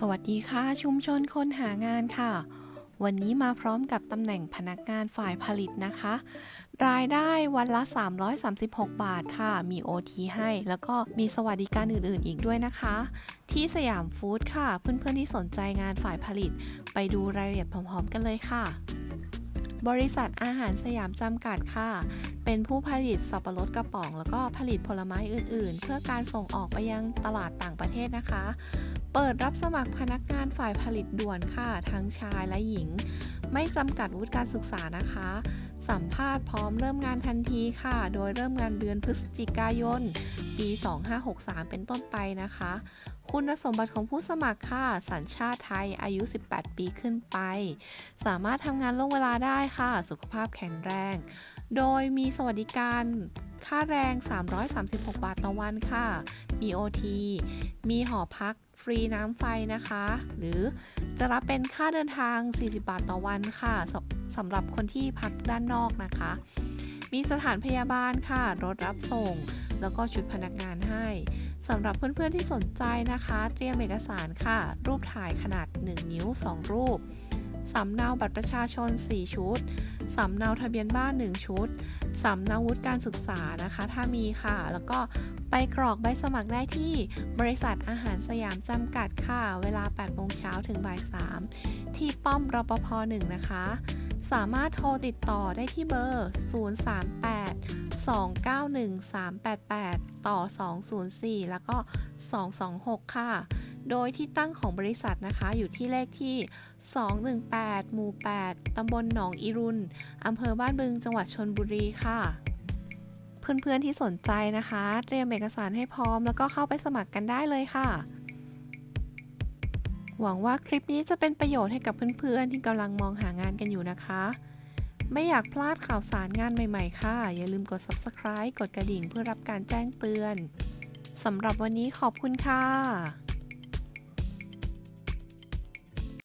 สวัสดีค่ะ ชุมชนคนหางานค่ะ วันนี้มาพร้อมกับตำแหน่งพนักงานฝ่ายผลิตนะคะ รายได้วันละ 336 บาทค่ะ มี OT ให้ แล้วก็มีสวัสดิการอื่นๆ อีกด้วยนะคะ ที่สยามฟู้ดค่ะ เพื่อนๆที่สนใจงานฝ่ายผลิต ไปดูรายละเอียดพร้อมๆ กันเลยค่ะ บริษัทอาหารสยามจำกัดค่ะ เป็นผู้ผลิตสับปะรดกระป๋อง แล้วก็ผลิตผลไม้อื่นๆ เพื่อการส่งออกไปยังตลาดต่างประเทศนะคะ เปิดรับสมัครพนักงานฝ่ายผลิตด่วนค่ะ ทั้งชายและหญิง ไม่จำกัดวุฒิการศึกษานะคะ สัมภาษณ์พร้อมเริ่มงานทันทีค่ะ โดยเริ่มงานเดือนพฤศจิกายน ปี 2563 เป็นต้นไปนะคะ คุณสมบัติของผู้สมัครค่ะ สัญชาติไทย อายุ 18 ปีขึ้นไป สามารถทำงานล่วงเวลาได้ค่ะ สุขภาพแข็งแรง โดยมีสวัสดิการ ค่าแรง 336 บาทต่อวันค่ะ มี OT มีหอพักฟรีน้ำไฟนะคะ หรือจะรับเป็นค่าเดินทาง 40 บาทต่อวันค่ะสสำหรับคนที่พักด้านนอกนะคะ มีสถานพยาบาลค่ะ รถรับส่ง แล้วก็ชุดพนักงานให้สำหรับเพื่อนๆที่สนใจนะคะ เตรียมเอกสารค่ะ รูปถ่ายขนาด 1 นิ้ว 2 รูป สำเนาบัตรประชาชน 4 ชุด สำเนาทะเบียนบ้าน 1 ชุด สำเนาวุฒิการศึกษานะคะ ถ้ามีค่ะ แล้วก็ไปกรอกใบสมัครได้ที่บริษัทอาหารสยามจำกัดค่ะ เวลา8โมงเช้าถึงบ่าย3ที่ป้อมรปภ1นะคะ สามารถโทรติดต่อได้ที่เบอร์ 038 291 388 ต่อ 204 แล้วก็ 226 ค่ะ โดยที่ตั้งของบริษัทนะคะ อยู่ที่เลขที่ 218 หมู่ 8 ตำบลหนองอีรุนอำเภอบ้านบึง จังหวัดชนบุรีค่ะ เพื่อนๆที่สนใจนะคะ เตรียมเอกสารให้พร้อม แล้วก็เข้าไปสมัครกันได้เลยค่ะ หวังว่าคลิปนี้จะเป็นประโยชน์ให้กับเพื่อนๆ ที่กำลังมองหางานกันอยู่นะคะ ไม่อยากพลาดข่าวสารงานใหม่ๆ ค่ะ อย่าลืมกด subscribe กดกระดิ่งเพื่อรับการแจ้งเตือนสำหรับวันนี้ขอบคุณค่ะ